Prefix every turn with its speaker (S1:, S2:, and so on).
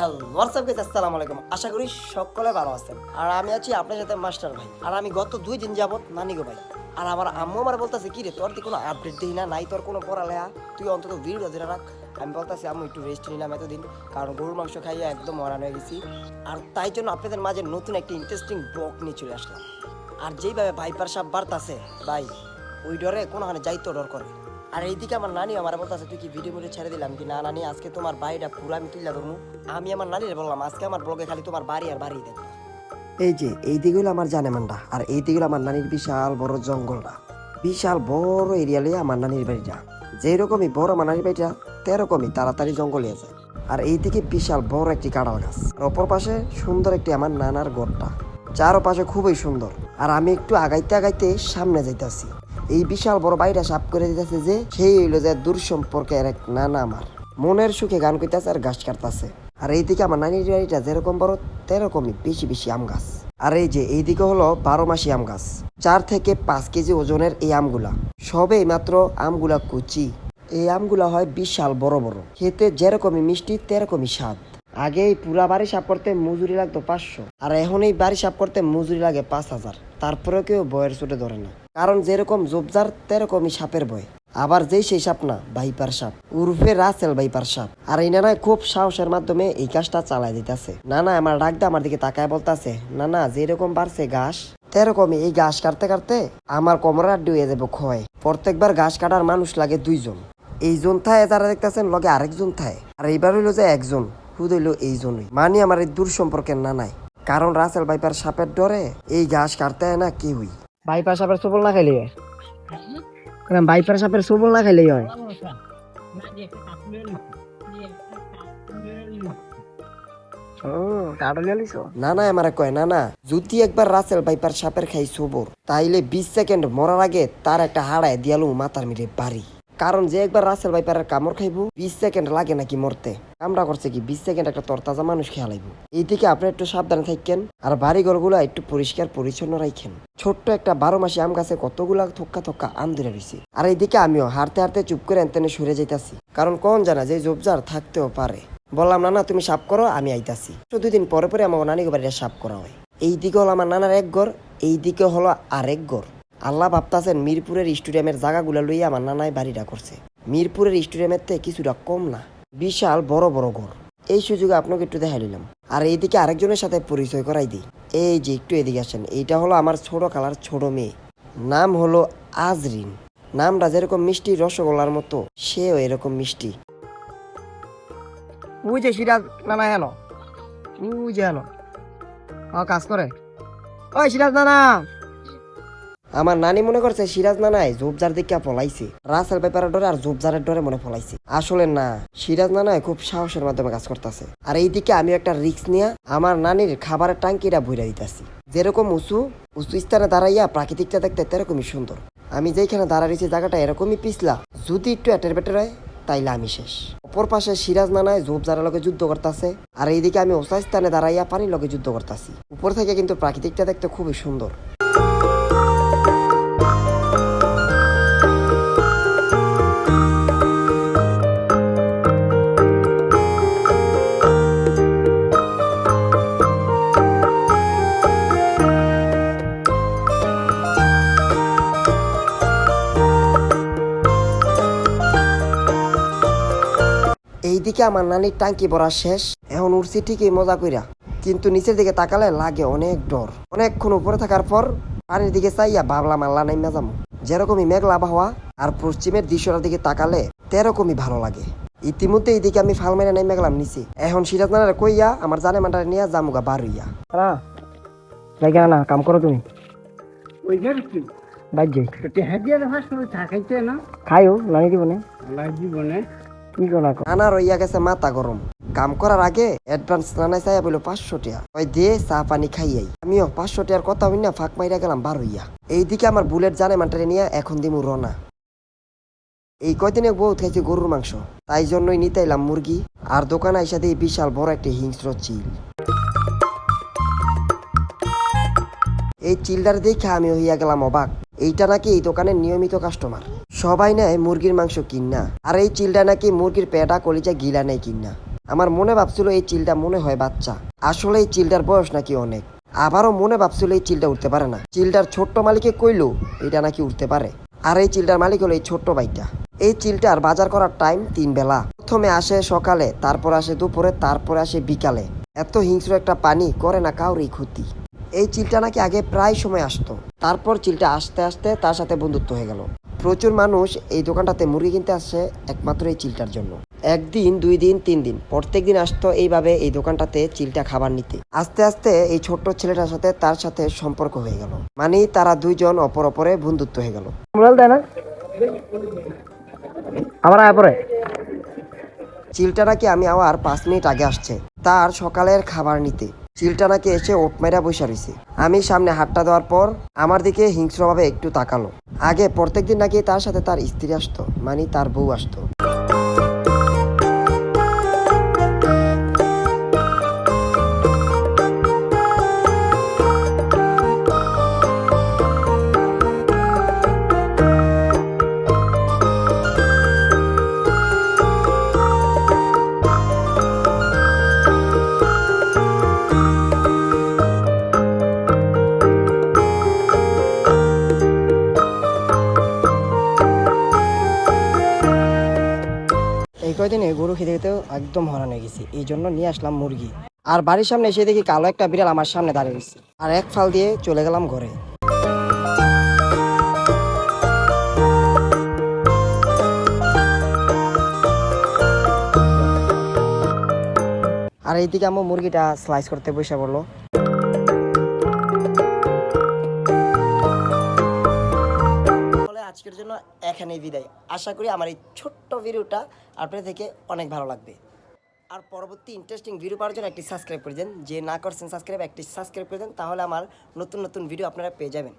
S1: WhatsApp গেছে আসসালামু আলাইকুম আশা করি সকলে ভালো আছেন। আর আমি আছি আপনার সাথে মাস্টার ভাই। আর আমি গত দুই দিন যাবত নানি গো ভাই। আর আমার আম্মু আমার বলতেছে, কি রে, তোর কোনো আপডেট দিই না? নাই তোর কোনো তুই অন্তত ধরে রাখ। আমি বলতেছি, আম্মু, একটু রেস্ট নিলাম এতদিন। কারণ গরুর মাংস খাইয়ে একদম মরান হয়ে গেছি। আর তাই জন্য আপনাদের মাঝে নতুন একটি ইন্টারেস্টিং ব্লগ নিয়ে চলে আসলাম। আর যেইভাবে ভাইপার সাপ বাড়তাছে, ভাই, ওই ডরে কোনোখানে যাইতো ডর করে আর এইদিকে আমার নানি আমার বলতেছে, তুই কি ভিডিও মিডিও ছেড়ে দিলাম কি? না, নানি, আজকে তোমার বাড়িটা পুরো আমি তুলে ধরবো আমি আমার নানির বললাম, আজকে আমার ব্লগে খালি তোমার বাড়ি আর বাড়ি দেখো। এই যে এই দিকগুলো আমার জানে মান্ডা আর এই দিকগুলো আমার নানির বিশাল বড় জঙ্গলটা। বিশাল বড় এরিয়া লিয়ে আমার নানির বাড়িটা। যেরকমই বড় আমার নানির বাড়িটা, তেরকমই তাড়াতাড়ি জঙ্গলে আছে আর এইদিকে বিশাল বড় একটি কাঁঠাল গাছ। আর অপর পাশে সুন্দর একটি আমার নানার গড়টা। চারপাশে খুবই সুন্দর। আর আমি একটু আগাইতে আগাইতে সামনে যাইতাছি। এই বিশাল বড় বাড়িটা সাফ করে দিতেছে যে, সেই হইল যে দূর সম্পর্কের এক নানা আমার। মনের সুখে গান কইতাছে আর গাছ কাটতাছে। আর এইদিকে আমার নানির বাড়িটা যেরকম বড়, তেরকমই বেশি বেশি আম গাছ। আর এই যে, এইদিকে হলো বারো মাসি আম গাছ। চার থেকে পাঁচ কেজি ওজনের এই আমগুলা। সবেই মাত্র আমগুলা কুচি। এই আমগুলা হয় বিশাল বড় বড়। খেতে যেরকমই মিষ্টি, তেরকমই স্বাদ। আগে এই পুরা বাড়ি সাফ করতে মজুরি লাগতো পাঁচশো। আর এখন এই বাড়ি সাফ করতে মজুরি লাগে পাঁচ হাজার। তারপরে কেউ বয়ের চোটে ধরে না। কারণ যেরকম জোবজার তেরকমই সাপের বয় আবার যেই সেই সাপ না, ভাইপার সাপ। উর্ফে রাসেল ভাইপার সাপ। আর এই নানা খুব সাহসের মাধ্যমে এই কাজটা চালাই দিতেছে। না না আমার ডাকদা আমার দিকে তাকায় বলতাছে না না যেরকম বাড়ছে ঘাস, তেরকমই এই ঘাস কাটতে কাটতে আমার কোমরের আড্ডি হয়ে যাবে ক্ষয়। প্রত্যেকবার ঘাস কাটার মানুষ লাগে দুইজন। এই জন থায় যারা দেখতেছেন, লগে আরেকজন থায়। আর এইবার হইল যে একজন, হুদ হইল এই জন্যই মানি আমার এই দূর সম্পর্কের না নাই কারণ রাসেল ভাইপার সাপের ডরে এই ঘাস কাটতে হয় না কি হই
S2: বাইপার সাপের সবল না খাইলে কারণ বাইপার সাপের সবল না খাইলেই হয়।
S1: না না আমার কয় না না যদি একবার রাসেল ভাইপার সাপের খাই সবর তাইলে বিশ সেকেন্ড মরার আগে তার একটা হাড়ায় দিয়ালু মাথার মিরে বাড়ি। কারণ যে একবার রাসেল ভাই ভাইপারের কামড় খাইবো, বিশ সেকেন্ড লাগে নাকি মরতে? কামড়া করছে কি, বিশ সেকেন্ড একটা তরতাজা মানুষ খেয়ালাইবো এই দিকে আপনি একটু সাবধানে থাকেন আর বাড়ি ঘরগুলো একটু পরিষ্কার পরিচ্ছন্ন রাখেন ছোট্ট একটা বারো মাসে আম গাছে কতগুলা থক্কা থক্কা আম ধরে রয়েছে আর এইদিকে আমিও হারতে হারতে চুপ করে এনতেনে সরে যাইতাছি। কারণ কোন জানা যে জবজার থাকতেও পারে। বললাম না না তুমি সাপ করো, আমি আইতাছি। তো দুই দিন পরে পরে আমার নানিকে বাড়িটা সাপ করা হয়। এই দিকে হলো আমার নানার এক ঘর এই দিকে হলো আরেক ঘর। আল্লাহ ভাবতাছেন মিরপুরের স্টেডিয়ামের জায়গাগুলো লইয়া আমার নানাই বাড়িটা করছে। মিরপুরের স্টেডিয়ামের থেকে কিছুটা কম না, বিশাল বড় বড় ঘর। এই সুযোগে আপনাকে একটু দেখা নিলাম আর এইদিকে আরেকজনের সাথে পরিচয় করাই দিই। এই যে একটু এদিকে আসেন, এইটা হলো আমার ছোট কালার ছোট মেয়ে। নাম হলো আজরিন। নামটা যেরকম মিষ্টি, রসগোল্লার মতো, সেও এরকম মিষ্টি।
S2: ওই যে সিরাজ নানা হেন ওই যে হেন কাজ করে। ওই সিরাজ নানা!
S1: আমার নানি মনে করছে সিরাজ নানাই জোবজার দিকে পলাইছে। রাসেল পেপারের ডরে আর জোবজারের ডরে মনে পলাইছে। আসলে না, সিরাজ নানাই খুব সাহসের মাধ্যমে কাজ করতেছে। আর এইদিকে আমি একটা রিক্স নিয়ে আমার নানির খাবারের টাঙ্কিটা ভইরা দিতেছি। যেরকম উঁচু উঁচু স্থানে দাঁড়াইয়া প্রাকৃতিকটা দেখতে তেরকমই সুন্দর। আমি যেখানে দাঁড়াইছি জায়গাটা এরকমই পিছলা। যদি একটু এটের বেটের হয়, তাইলে আমি শেষ। অপর পাশে সিরাজ নানায় জোবজারের লগে যুদ্ধ করতেছে। আর এইদিকে আমি ওসা স্থানে দাঁড়াইয়া পানির লগে যুদ্ধ করতেছি। উপর থেকে কিন্তু প্রাকৃতিকটা দেখতে খুবই সুন্দর। আমার নানির টাঙ্কি ভরা শেষ। এখন উঠছি ঠিকই মজা কইরা। কিন্তু নিচের দিকে তাকালে লাগে অনেক ডর। অনেকক্ষণ উপরে থাকার পর পানির দিকে চাইয়া ভাবলাম আল্লাহ নাই মেজাম যেরকমই মেঘলা আবহাওয়া আর পশ্চিমের দৃশ্যটার দিকে তাকালে তেরকমই ভালো লাগে। ইতিমধ্যে এইদিকে আমি ফাল মেরে নেমে গেলাম নিচে। এখন সিরাজ নানারে কইয়া আমার জানে মান্ডারে নিয়ে জামুগা বার হইয়া।
S2: না না কাম করো তুমি। বাইর যাই। খাইও নানি দিব না কি
S1: নানা রইয়া গেছে মাথা গরম। কাম করার আগে অ্যাডভান্স নানাই চাইয়া পাঁচশো টিয়া। ওই চা, পানি খাইয়াই আমিও, পাঁচশো টিয়ার কথা হই না ফাঁক মাইরা গেলাম এইদিকে আমার বুলেট জানে মান্টারে নিয়ে এখন দিমু রনা এই কয়দিনে বহুত খাইছি গরুর মাংস। তাই জন্যই নিতে এলাম মুরগি, আর দোকানে আইসা দিয়ে বিশাল বড় একটা হিংস্র চিল। এই চিলটার দেখে আমি হইয়া গেলাম অবাক। এইটা নাকি এই দোকানের নিয়মিত কাস্টমার সবাই নেয় মুরগির মাংস কিনা। আর এই চিলটা নাকি মুরগির পেটা, কলিজা, গিলা নেয় কিনা। আমার মনে ভাবছিল এই চিলটা মনে হয় বাচ্চা। আসলে এই চিলটার বয়স নাকি অনেক। আবারও মনে ভাবছিল এই চিলটা উঠতে পারে না। চিলটার ছোট্ট মালিকে কইলো, এটা নাকি উঠতে পারে। আর এই চিলটার মালিক হলো এই ছোট্ট বাইকটা এই চিলটার বাজার করার টাইম তিন বেলা। প্রথমে আসে সকালে, তারপর আসে দুপুরে, তারপরে আসে বিকালে। এত হিংস্র একটা পানি, করে না কাউরই ক্ষতি। এই চিলটা নাকি আগে প্রায় সময় আসতো। তারপর চিলটা আসতে আসতে তার সাথে বন্ধুত্ব হয়ে গেল। প্রচুর মানুষ এই দোকানটাতে মুরগি কিনতে আসে একমাত্র এই চিলটার জন্য। একদিন দুই দিন তিন দিন প্রত্যেক দিন আসতো এইভাবে এই দোকানটাতে চিলটা খাবার নিতে। আস্তে আস্তে এই ছোট্ট ছেলেটার সাথে তার সাথে সম্পর্ক হয়ে গেল। মানে তারা দুইজন অপর অপরে বন্ধুত্ব হয়ে গেল।
S2: মোবাইল দেয় না? আবার আয় পরে।
S1: চিলটা নাকি আমি আবার পাঁচ মিনিট আগে আসছে। তার সকালের খাবার নিতে। চিলটা নাকি এসে ওট মেরা বসে রয়েছে আমি সামনে হাতটা দেওয়ার পর আমার দিকে হিংস্রভাবে একটু তাকালো। আগে প্রত্যেকদিন নাকি তার সাথে তার স্ত্রী আসতো মানে তার বউ আসতো। এই কয়দিনে গরু খেতে খেতেও একদম হরান গেছি। এই জন্য নিয়ে আসলাম মুরগি। আর বাড়ির সামনে এসে দেখি কালো একটা বিড়াল আমার সামনে দাঁড়িয়ে গেছে আর এক ফাল দিয়ে চলে গেলাম ঘরে। আর এইদিকে আমার মুরগিটা স্লাইস করতে বসে পড়ল। আজকের জন্য এখানেই বিদায়। আশা করি আমার এই ছোট্ট ভিডিওটা আপনাদের থেকে অনেক ভালো লাগবে। আর পরবর্তী ইন্টারেস্টিং ভিডিও পাওয়ার জন্য একটি সাবস্ক্রাইব করে দেন। যে না করছেন সাবস্ক্রাইব একটি সাবস্ক্রাইব করে দেন, তাহলে আমার নতুন নতুন ভিডিও আপনারা পেয়ে যাবেন।